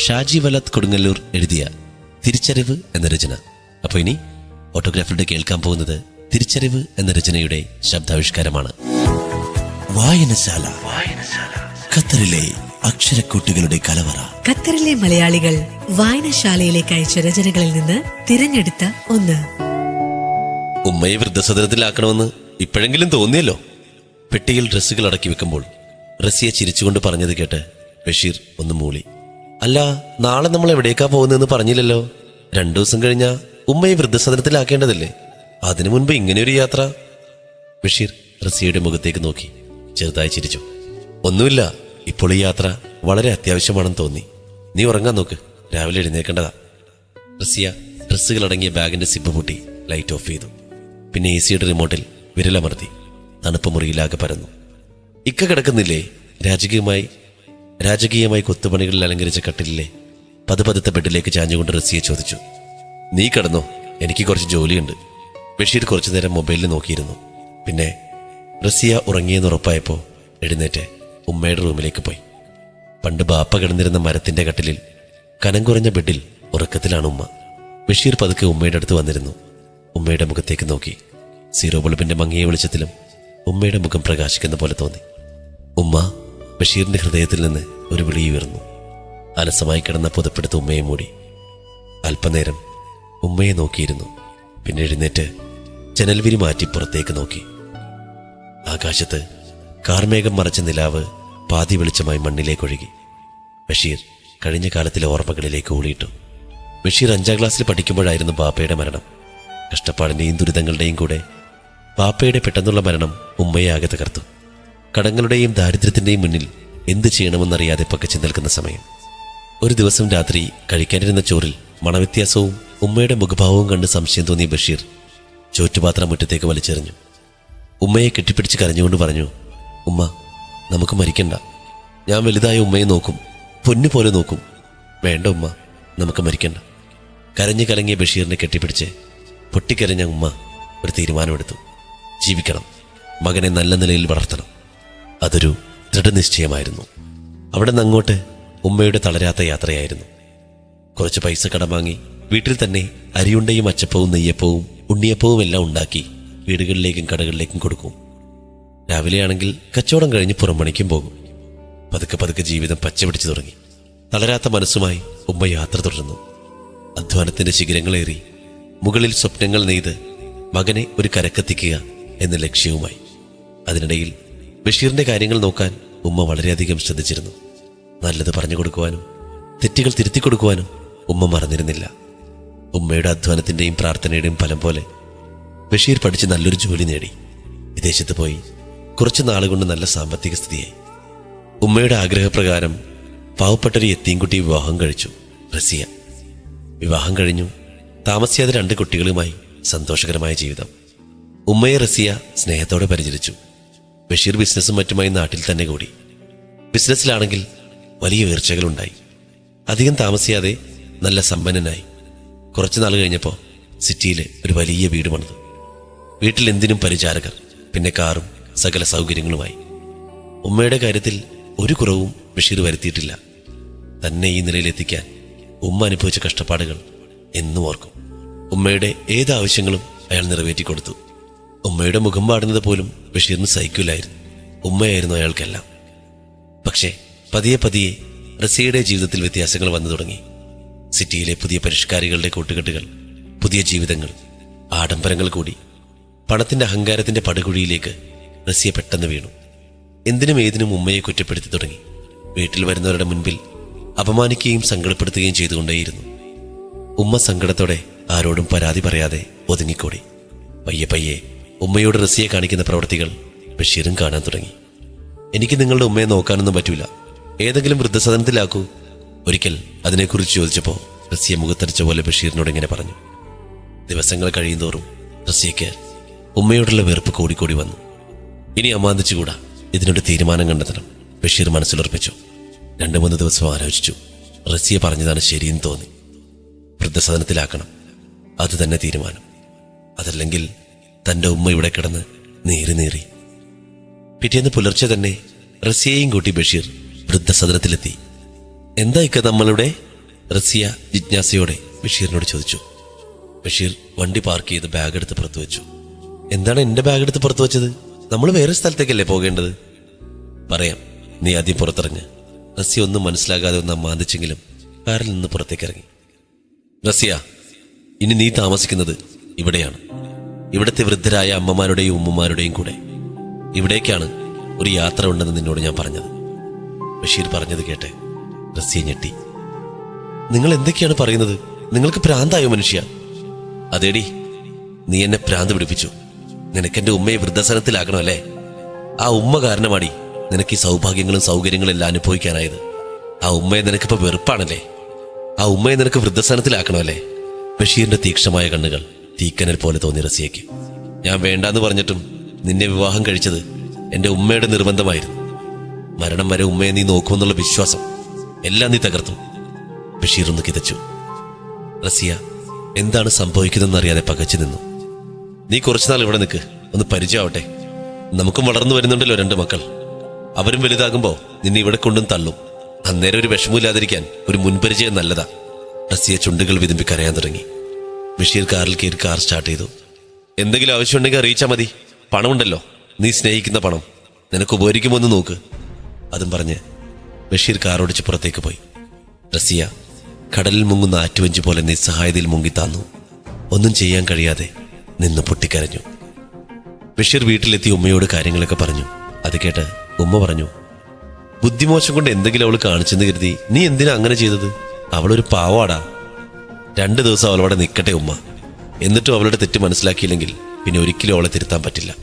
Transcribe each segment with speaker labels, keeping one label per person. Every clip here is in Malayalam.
Speaker 1: ഷാജി വലത് കൊടുങ്ങല്ലൂർ എഴുതിയ തിരിച്ചറിവ് എന്ന രചന. അപ്പോൾ ഇനി ഓട്ടോഗ്രാഫറുടെ കേൾക്കാൻ പോകുന്നത് തിരിച്ചറിവ് എന്ന രചനയുടെ ശബ്ദാവിഷ്കാരമാണ്. വായനശാല വായനശാല. ഖത്തറിലെ അക്ഷരക്കൂട്ടുകളുടെ കലവറ.
Speaker 2: ഖത്തറിലെ മലയാളികൾ വായനശാലയിലേക്ക് അയച്ച രചനകളിൽ നിന്ന് തിരഞ്ഞെടുത്ത ഒന്ന്.
Speaker 1: ഉമ്മയെ വൃദ്ധസദനത്തിലാക്കണമെന്ന് ഇപ്പോഴെങ്കിലും തോന്നിയല്ലോ. പെട്ടിയിൽ ഡ്രസ്സുകൾ അടക്കി വെക്കുമ്പോൾ റസിയെ ചിരിച്ചുകൊണ്ട് പറഞ്ഞത് കേട്ട് ബഷീർ ഒന്ന് മൂളി. അല്ല നാളെ നമ്മൾ എവിടേക്കാ പോകുന്നതെന്ന് പറഞ്ഞില്ലല്ലോ. രണ്ടു ദിവസം കഴിഞ്ഞാൽ ഉമ്മയെ വൃദ്ധസദനത്തിലാക്കേണ്ടതല്ലേ? അതിനു മുൻപ് ഇങ്ങനെയൊരു യാത്ര. ബഷീർ റസിയയുടെ മുഖത്തേക്ക് നോക്കി ചെറുതായി ചിരിച്ചു. ഒന്നുമില്ല ഇപ്പോൾ ഈ യാത്ര വളരെ അത്യാവശ്യമാണെന്ന് തോന്നി. നീ ഉറങ്ങാൻ നോക്ക് രാവിലെ എഴുന്നേക്കേണ്ടതാ റസിയ ഡ്രസ്സുകൾ അടങ്ങിയ ബാഗിന്റെ സിബ് പൊട്ടി ലൈറ്റ് ഓഫ് ചെയ്തു. പിന്നെ എ സിയുടെ റിമോട്ടിൽ വിരലമർത്തി തണുപ്പ് മുറിയിലാകെ പരന്നു. ഇക്ക കിടക്കുന്നില്ലേ? രാജകീയമായി രാജകീയമായി കൊത്തുപണികളിൽ അലങ്കരിച്ച കട്ടിലിലെ പതുപതുത്ത ബെഡിലേക്ക് ചാഞ്ഞുകൊണ്ട് റസിയെ ചോദിച്ചു നീ കടന്നോ? എനിക്ക് കുറച്ച് ജോലിയുണ്ട്. ബഷീർ കുറച്ചു നേരം മൊബൈലിൽ നോക്കിയിരുന്നു. പിന്നെ റസിയ ഉറങ്ങിയെന്ന് ഉറപ്പായപ്പോൾ എഴുന്നേറ്റ് ഉമ്മയുടെ റൂമിലേക്ക് പോയി. പണ്ട് ബാപ്പ കിടന്നിരുന്ന മരത്തിന്റെ കട്ടിലിൽ കനം കുറഞ്ഞ ബെഡിൽ ഉറക്കത്തിലാണ് ഉമ്മ. ബഷീർ പതുക്കെ ഉമ്മയുടെ അടുത്ത് വന്നിരുന്നു. ഉമ്മയുടെ മുഖത്തേക്ക് നോക്കി. സീറോ ബൾബിന്റെ മങ്ങിയ വെളിച്ചത്തിലും ഉമ്മയുടെ മുഖം പ്രകാശിക്കുന്ന പോലെ തോന്നി. ഉമ്മ ബഷീറിന്റെ ഹൃദയത്തിൽ നിന്ന് ഒരു വിളി ഉയർന്നു. അലസമായി കിടന്ന പുതപ്പെടുത്ത് ഉമ്മയെ മൂടി. അല്പനേരം ഉമ്മയെ നോക്കിയിരുന്നു. പിന്നെ എഴുന്നേറ്റ് ജനൽവിരി മാറ്റി പുറത്തേക്ക് നോക്കി. ആകാശത്ത് കാർമേഘം മറച്ച നിലാവ് പാതി വെളിച്ചമായി മണ്ണിലേക്ക് ഒഴുകി ബഷീർ കഴിഞ്ഞ കാലത്തിലെ ഓർമ്മകളിലേക്ക് ഊളിയിട്ടു. ബഷീർ അഞ്ചാം ക്ലാസ്സിൽ പഠിക്കുമ്പോഴായിരുന്നു ബാപ്പയുടെ മരണം. കഷ്ടപ്പാടിന്റെയും ദുരിതങ്ങളുടെയും കൂടെ ബാപ്പയുടെ പെട്ടെന്നുള്ള മരണം ഉമ്മയെ ആകെ തകർത്തു. കടങ്ങളുടെയും ദാരിദ്ര്യത്തിന്റെയും മുന്നിൽ എന്ത് ചെയ്യണമെന്നറിയാതെ പക്കച്ചു നിൽക്കുന്ന സമയം. ഒരു ദിവസം രാത്രി കഴിക്കാനിരുന്ന ചോറിൽ മണവ്യത്യാസവും ഉമ്മയുടെ മുഖഭാവവും കണ്ട് സംശയം തോന്നിയ ബഷീർ ചോറ്റുപാത്രം മുറ്റത്തേക്ക് വലിച്ചെറിഞ്ഞു. ഉമ്മയെ കെട്ടിപ്പിടിച്ച് കരഞ്ഞുകൊണ്ട് പറഞ്ഞു ഉമ്മ നമുക്ക് മരിക്കണ്ട. ഞാൻ വലുതായ ഉമ്മയെ നോക്കും പൊന്നു പോലെ നോക്കും. വേണ്ട ഉമ്മ നമുക്ക് മരിക്കണ്ട. കരഞ്ഞു കലങ്ങിയ ബഷീറിനെ കെട്ടിപ്പിടിച്ച് പൊട്ടിക്കരഞ്ഞ ഉമ്മ ഒരു തീരുമാനമെടുത്തു. ജീവിക്കണം. മകനെ നല്ല നിലയിൽ വളർത്തണം. അതൊരു ദൃഢനിശ്ചയമായിരുന്നു. അവിടെ നിന്ന് അങ്ങോട്ട് ഉമ്മയുടെ തളരാത്ത യാത്രയായിരുന്നു. കുറച്ച് പൈസ കടം വാങ്ങി വീട്ടിൽ തന്നെ അരിയുണ്ടയും അച്ചപ്പവും നെയ്യപ്പവും ഉണ്ണിയപ്പവും എല്ലാം ഉണ്ടാക്കി വീടുകളിലേക്കും കടകളിലേക്കും കൊടുക്കും. രാവിലെയാണെങ്കിൽ കച്ചവടം കഴിഞ്ഞ് പുറംപണിക്കും പോകും. പതുക്കെ പതുക്കെ ജീവിതം പച്ചപിടിച്ചു തുടങ്ങി. തളരാത്ത മനസ്സുമായി ഉമ്മ യാത്ര തുടർന്നു. അധ്വാനത്തിന്റെ ശിഖരങ്ങളേറി മുകളിൽ സ്വപ്നങ്ങൾ നെയ്ത് മകനെ ഒരു കരക്കെത്തിക്കുക എന്ന ലക്ഷ്യവുമായി. അതിനിടയിൽ ബഷീറിന്റെ കാര്യങ്ങൾ നോക്കാൻ ഉമ്മ വളരെയധികം ശ്രദ്ധിച്ചിരുന്നു. നല്ലത് പറഞ്ഞു കൊടുക്കുവാനും തെറ്റുകൾ തിരുത്തി കൊടുക്കുവാനും ഉമ്മ മറന്നിരുന്നില്ല. ഉമ്മയുടെ അധ്വാനത്തിന്റെയും പ്രാർത്ഥനയുടെയും ഫലം പോലെ ബഷീർ പഠിച്ച് നല്ലൊരു ജോലി നേടി. വിദേശത്ത് പോയി കുറച്ച് നാളുകൊണ്ട് നല്ല സാമ്പത്തിക സ്ഥിതിയായി. ഉമ്മയുടെ ആഗ്രഹപ്രകാരം പാവപ്പെട്ടൊരു എത്തിയൻകുട്ടി വിവാഹം കഴിച്ചു റസിയ. വിവാഹം കഴിഞ്ഞു. താമസിയാതെ രണ്ട് കുട്ടികളുമായി സന്തോഷകരമായ ജീവിതം. ഉമ്മയെ റസിയ സ്നേഹത്തോടെ പരിചരിച്ചു. ബഷീർ ബിസിനസ്സും മറ്റുമായി നാട്ടിൽ തന്നെ കൂടി. ബിസിനസ്സിലാണെങ്കിൽ വലിയ ഉയർച്ചകളുണ്ടായി. അധികം താമസിയാതെ നല്ല സമ്പന്നനായി. കുറച്ചു നാൾ കഴിഞ്ഞപ്പോൾ സിറ്റിയിൽ ഒരു വലിയ വീട് പണിതു. വീട്ടിൽ എന്തിനും പരിചാരകർ പിന്നെ കാറും സകല സൗകര്യങ്ങളുമായി. ഉമ്മയുടെ കാര്യത്തിൽ ഒരു കുറവും ബഷീർ വരുത്തിയിട്ടില്ല. തന്നെ ഈ നിലയിലെത്തിക്കാൻ ഉമ്മ അനുഭവിച്ച കഷ്ടപ്പാടുകൾ എന്നും ഓർക്കും. ഉമ്മയുടെ ഏത് ആവശ്യങ്ങളും അയാൾ നിറവേറ്റി കൊടുത്തു ഉമ്മയുടെ മുഖം പാടുന്നത് പോലും ബഷീറിന് സഹിക്കില്ലായിരുന്നു ഉമ്മയായിരുന്നു അയാൾക്കെല്ലാം. പക്ഷേ പതിയെ പതിയെ റസിയുടെ ജീവിതത്തിൽ വ്യത്യാസങ്ങൾ വന്നു തുടങ്ങി. സിറ്റിയിലെ പുതിയ പരിഷ്കാരികളുടെ കൂട്ടുകെട്ടുകൾ പുതിയ ജീവിതങ്ങൾ ആഡംബരങ്ങൾ കൂടി. പണത്തിന്റെ അഹങ്കാരത്തിന്റെ പടുകുഴിയിലേക്ക് റസിയ പെട്ടെന്ന് വീണു. എന്തിനും ഏതിനും ഉമ്മയെ കുറ്റപ്പെടുത്തി തുടങ്ങി. വീട്ടിൽ വരുന്നവരുടെ മുൻപിൽ അപമാനിക്കുകയും സങ്കടപ്പെടുത്തുകയും ചെയ്തുകൊണ്ടേയിരുന്നു. ഉമ്മ സങ്കടത്തോടെ ആരോടും പരാതി പറയാതെ ഒതുങ്ങിക്കൂടി. പയ്യെ പയ്യെ ഉമ്മയോട് റസിയെ കാണിക്കുന്ന പ്രവൃത്തികൾ ബഷീറും കാണാൻ തുടങ്ങി. എനിക്ക് നിങ്ങളുടെ ഉമ്മയെ നോക്കാനൊന്നും പറ്റൂല. ഏതെങ്കിലും വൃദ്ധസദനത്തിലാക്കൂ. ഒരിക്കൽ അതിനെക്കുറിച്ച് ചോദിച്ചപ്പോൾ റസിയ മുഖത്തടിച്ച പോലെ ബഷീറിനോട് ഇങ്ങനെ പറഞ്ഞു. ദിവസങ്ങൾ കഴിയുന്തോറും റസിയയ്ക്ക് ഉമ്മയോടുള്ള വെറുപ്പ് കൂടിക്കൂടി വന്നു. ഇനി അമാന്തിച്ചുകൂടാ. ഇതിനൊരു തീരുമാനം കണ്ടെത്തണം. ബഷീർ മനസ്സിലുറപ്പിച്ചു. രണ്ടു മൂന്ന് ദിവസം ആലോചിച്ചു. റസിയ പറഞ്ഞതാണ് ശരിയെന്ന് തോന്നി. വൃദ്ധസദനത്തിലാക്കണം. അത് തന്നെ തീരുമാനം. അതല്ലെങ്കിൽ തന്റെ ഉമ്മ ഇവിടെ കിടന്ന് നീറി നീറി. പിറ്റേന്ന് പുലർച്ചെ തന്നെ റസിയയും കൂട്ടി ബഷീർ വൃദ്ധസദനത്തിലെത്തി. എന്താ ഇക്ക നമ്മളുടെ റസിയ ജിജ്ഞാസയോടെ ബഷീറിനോട് ചോദിച്ചു. ബഷീർ വണ്ടി പാർക്ക് ചെയ്ത് ബാഗ് എടുത്ത് പുറത്തു വെച്ചു. എന്താണ് എന്റെ ബാഗ് എടുത്ത് പുറത്തു വെച്ചത്? നമ്മൾ വേറെ സ്ഥലത്തേക്കല്ലേ പോകേണ്ടത്? പറയാം നീ ആദ്യം പുറത്തിറങ്ങ്. റസിയ ഒന്നും മനസ്സിലാകാതെ ഒന്ന് അമ്മാന്തിച്ചെങ്കിലും കാറിൽ നിന്ന് പുറത്തേക്ക് ഇറങ്ങി. റസിയ ഇനി നീ താമസിക്കുന്നത് ഇവിടെയാണ്. ഇവിടുത്തെ വൃദ്ധരായ അമ്മമാരുടെയും ഉമ്മമാരുടെയും കൂടെ ഇവിടേക്കാണ് ഒരു യാത്ര ഉണ്ടെന്ന് നിന്നോട് ഞാൻ പറഞ്ഞത്. ബഷീർ പറഞ്ഞത് കേട്ടെ റസിയ ഞെട്ടി. നിങ്ങൾ എന്തൊക്കെയാണ് പറയുന്നത്? നിങ്ങൾക്ക് പ്രാന്തായോ മനുഷ്യ? അതേടി നീ എന്നെ പ്രാന്ത് പിടിപ്പിച്ചു. നിനക്കെന്റെ ഉമ്മയെ വൃദ്ധസനത്തിലാക്കണം അല്ലേ? ആ ഉമ്മ കാരണമാടി നിനക്ക് ഈ സൗഭാഗ്യങ്ങളും സൗകര്യങ്ങളും എല്ലാം അനുഭവിക്കാനായത്. ആ ഉമ്മയെ നിനക്കിപ്പോ വെറുപ്പാണല്ലേ? ആ ഉമ്മയെ നിനക്ക് വൃദ്ധസനത്തിലാക്കണമല്ലേ? ബഷീറിന്റെ തീക്ഷണമായ കണ്ണുകൾ. തീക്കനൽ പോലെ തോന്നി റസിയയ്ക്ക്. ഞാൻ വേണ്ടാന്ന് പറഞ്ഞിട്ടും നിന്നെ വിവാഹം കഴിച്ചത് എന്റെ ഉമ്മയുടെ നിർബന്ധമായിരുന്നു. മരണം വരെ ഉമ്മയെ നീ നോക്കുമെന്നുള്ള വിശ്വാസം എല്ലാം നീ തകർത്തു. ബഷീർ ഒന്ന് കിതച്ചു. റസിയ എന്താണ് സംഭവിക്കുന്നതെന്ന് അറിയാതെ പകച്ചു നിന്നു. നീ കുറച്ചുനാൾ ഇവിടെ നിൽക്ക് ഒന്ന് പരിചയമാവട്ടെ. നമുക്കും വളർന്നു വരുന്നുണ്ടല്ലോ രണ്ട് മക്കൾ. അവരും വലുതാകുമ്പോൾ നിന്നെ ഇവിടെ കൊണ്ടും തള്ളും. അന്നേരം ഒരു വിഷമമില്ലാതിരിക്കാൻ ഒരു മുൻപരിചയം നല്ലതാ. റസിയ ചുണ്ടുകൾ വിതുമ്പി കരയാൻ തുടങ്ങി. ബഷീർ കാറിൽ കയറി കാർ സ്റ്റാർട്ട് ചെയ്തു. എന്തെങ്കിലും ആവശ്യമുണ്ടെങ്കിൽ അറിയിച്ചാൽ മതി. പണമുണ്ടല്ലോ. നീ സ്നേഹിക്കുന്ന പണം. നിനക്ക് ഉപകരിക്കുമോ എന്ന് നോക്ക്. അതും പറഞ്ഞ് ബഷീർ കാറോടിച്ച് പുറത്തേക്ക് പോയി. റസിയ കടലിൽ മുങ്ങുന്ന ആറ്റുവഞ്ചി പോലെ നിസ്സഹായതയിൽ മുങ്ങിത്താന്നു ഒന്നും ചെയ്യാൻ കഴിയാതെ നിന്ന് പൊട്ടിക്കരഞ്ഞു. ബഷീർ വീട്ടിലെത്തി ഉമ്മയോട് കാര്യങ്ങളൊക്കെ പറഞ്ഞു. അത് കേട്ട് ഉമ്മ പറഞ്ഞു ബുദ്ധിമോശം കൊണ്ട് എന്തെങ്കിലും അവൾ കാണിച്ചെന്ന് കരുതി നീ എന്തിനാ അങ്ങനെ ചെയ്തത്? അവളൊരു പാവാടാ. രണ്ടു ദിവസം അവളവിടെ നിൽക്കട്ടെ ഉമ്മ. എന്നിട്ടും അവളുടെ തെറ്റ് മനസ്സിലാക്കിയില്ലെങ്കിൽ പിന്നെ ഒരിക്കലും അവളെ തിരുത്താൻ പറ്റില്ല.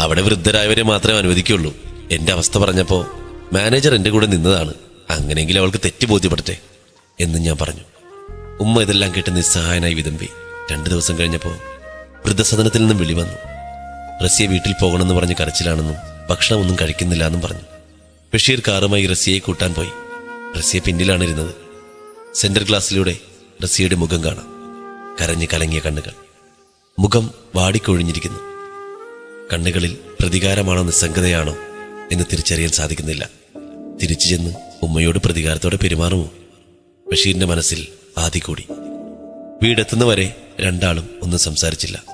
Speaker 1: അവിടെ വൃദ്ധരായവരെ മാത്രമേ അനുവദിക്കുള്ളൂ. എന്റെ അവസ്ഥ പറഞ്ഞപ്പോൾ മാനേജർ എന്റെ കൂടെ നിന്നതാണ്. അങ്ങനെയെങ്കിലും അവൾക്ക് തെറ്റ് ബോധ്യപ്പെടട്ടെ എന്ന് ഞാൻ പറഞ്ഞു. ഉമ്മ ഇതെല്ലാം കേട്ട് നിസ്സഹായനായി വിതമ്പി. രണ്ടു ദിവസം കഴിഞ്ഞപ്പോൾ വൃദ്ധസദനത്തിൽ നിന്നും വിളി വന്നു. റസിയെ വീട്ടിൽ പോകണമെന്ന് പറഞ്ഞ് കരച്ചിലാണെന്നും ഭക്ഷണമൊന്നും കഴിക്കുന്നില്ല എന്നും പറഞ്ഞു. ബഷീർ കാറുമായി റസിയെ കൂട്ടാൻ പോയി. റസിയ പിന്നിലാണ് ഇരുന്നത് സെന്റർ ഗ്ലാസ്സിലൂടെ റസിയയുടെ മുഖം കാണാം. കരഞ്ഞു കലങ്ങിയ കണ്ണുകൾ. മുഖം വാടിക്കൊഴിഞ്ഞിരിക്കുന്നു. കണ്ണുകളിൽ പ്രതികാരമാണോ നിസ്സംഗതയാണോ എന്ന് തിരിച്ചറിയാൻ സാധിക്കുന്നില്ല. തിരിച്ചു ചെന്ന് ഉമ്മയോട് പ്രതികാരത്തോടെ പെരുമാറുമോ? ബഷീറിന്റെ മനസ്സിൽ ആദ്യ കൂടി. വീടെത്തുന്നവരെ രണ്ടാളും ഒന്നും സംസാരിച്ചില്ല.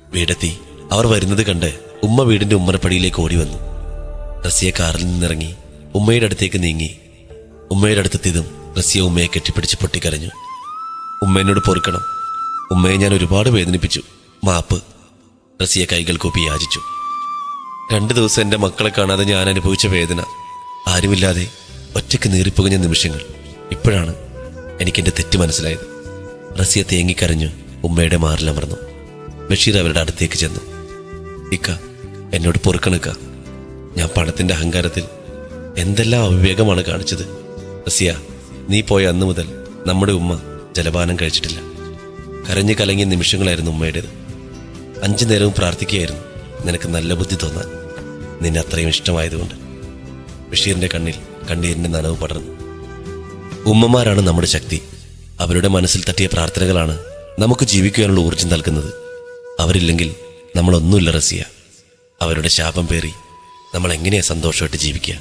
Speaker 1: വീടെത്തി അവർ വരുന്നത് കണ്ട് ഉമ്മ വീടിന്റെ ഉമ്മറപ്പടിയിലേക്ക് ഓടി വന്നു റസിയ കാറിൽ നിന്നിറങ്ങി ഉമ്മയുടെ അടുത്തേക്ക് നീങ്ങി. ഉമ്മയുടെ അടുത്തെത്തിയതും റസിയ ഉമ്മയെ കെട്ടിപ്പിടിച്ച് പൊട്ടിക്കരഞ്ഞു. ഉമ്മ എന്നോട് പൊറുക്കണം. ഉമ്മയെ ഞാൻ ഒരുപാട് വേദനിപ്പിച്ചു. മാപ്പ്. റസിയ കൈകൾ കൂപ്പി യാചിച്ചു. രണ്ടു ദിവസം എന്റെ മക്കളെ കാണാതെ ഞാൻ അനുഭവിച്ച വേദന. ആരുമില്ലാതെ ഒറ്റയ്ക്ക് നീറിപ്പുകഞ്ഞ നിമിഷങ്ങൾ. ഇപ്പോഴാണ് എനിക്കെന്റെ തെറ്റ് മനസ്സിലായത്. റസിയ തേങ്ങിക്കരഞ്ഞു ഉമ്മയുടെ മാറിലമർന്നു ബഷീർ അവരുടെ അടുത്തേക്ക് ചെന്നു. ഇക്ക എന്നോട് പൊറുക്കണിക്ക ഞാൻ പണത്തിന്റെ അഹങ്കാരത്തിൽ എന്തെല്ലാം അവിവേകമാണ് കാണിച്ചത്. റസിയ നീ പോയ അന്നു മുതൽ നമ്മുടെ ഉമ്മ ജലപാനം കഴിച്ചിട്ടില്ല. കരഞ്ഞു കലങ്ങിയ നിമിഷങ്ങളായിരുന്നു ഉമ്മയുടേത്. അഞ്ചു നേരവും പ്രാർത്ഥിക്കുകയായിരുന്നു. നിനക്ക് നല്ല ബുദ്ധി തോന്നാൻ. നിന്നെ അത്രയും ഇഷ്ടമായതുകൊണ്ട്. ബഷീറിന്റെ കണ്ണിൽ കണ്ണീരിന്റെ നനവ് പടർന്നു. ഉമ്മമാരാണ് നമ്മുടെ ശക്തി. അവരുടെ മനസ്സിൽ തട്ടിയ പ്രാർത്ഥനകളാണ് നമുക്ക് ജീവിക്കുവാനുള്ള ഊർജം നൽകുന്നത്. അവരില്ലെങ്കിൽ നമ്മളൊന്നുമില്ല റസിയ. അവരുടെ ശാപം പേറി നമ്മൾ എങ്ങനെയാ സന്തോഷമായിട്ട് ജീവിക്കുക?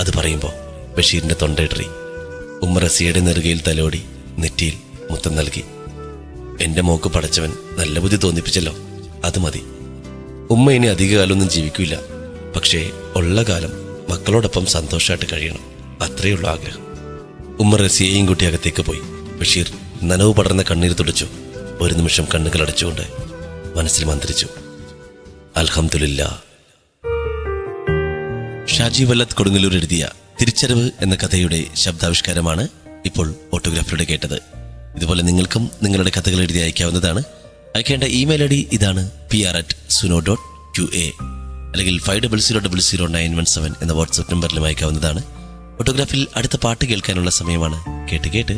Speaker 1: അത് പറയുമ്പോൾ ബഷീറിന്റെ തൊണ്ടയിടറി ഉമ്മ റസിയയുടെ നെറുകയിൽ തലോടി നെറ്റിയിൽ മുത്തം നൽകി. എന്റെ മോക്ക് പടച്ചവൻ നല്ല ബുദ്ധി തോന്നിപ്പിച്ചല്ലോ. അത് മതി. ഉമ്മ ഇനി അധികകാലമൊന്നും ജീവിക്കില്ല പക്ഷേ ഉള്ള കാലം മക്കളോടൊപ്പം സന്തോഷമായിട്ട് കഴിയണം. അത്രയുള്ള ആഗ്രഹം. ഉമ്മ റസിയയും കുട്ടി അകത്തേക്ക് പോയി. ബഷീർ നനവ് പടർന്ന കണ്ണീർ തുടച്ചു. ഒരു നിമിഷം കണ്ണുകൾ അടച്ചുകൊണ്ട് മനസ്സിൽ മന്ത്രിച്ചു. അൽഹംദുലില്ലാ. ഷാജി വല്ലത്ത് കൊടുങ്ങല്ലൂർ എഴുതിയ തിരിച്ചറിവ് എന്ന കഥയുടെ ശബ്ദാവിഷ്കാരമാണ് ഇപ്പോൾ ഓട്ടോഗ്രാഫിലൂടെ കേട്ടത്. ഇതുപോലെ നിങ്ങൾക്കും നിങ്ങളുടെ കഥകൾ എഴുതി അയക്കാവുന്നതാണ്. അയക്കേണ്ട ഇമെയിൽ ഐ ഡി ഇതാണ് P R at Suno dot Q A അല്ലെങ്കിൽ five double zero double zero nine one seven എന്ന വാട്സപ്പ് നമ്പറിലും അയക്കാവുന്നതാണ്. ഫോട്ടോഗ്രാഫിൽ അടുത്ത പാട്ട് കേൾക്കാനുള്ള സമയമാണ്. കേട്ട് കേട്ട്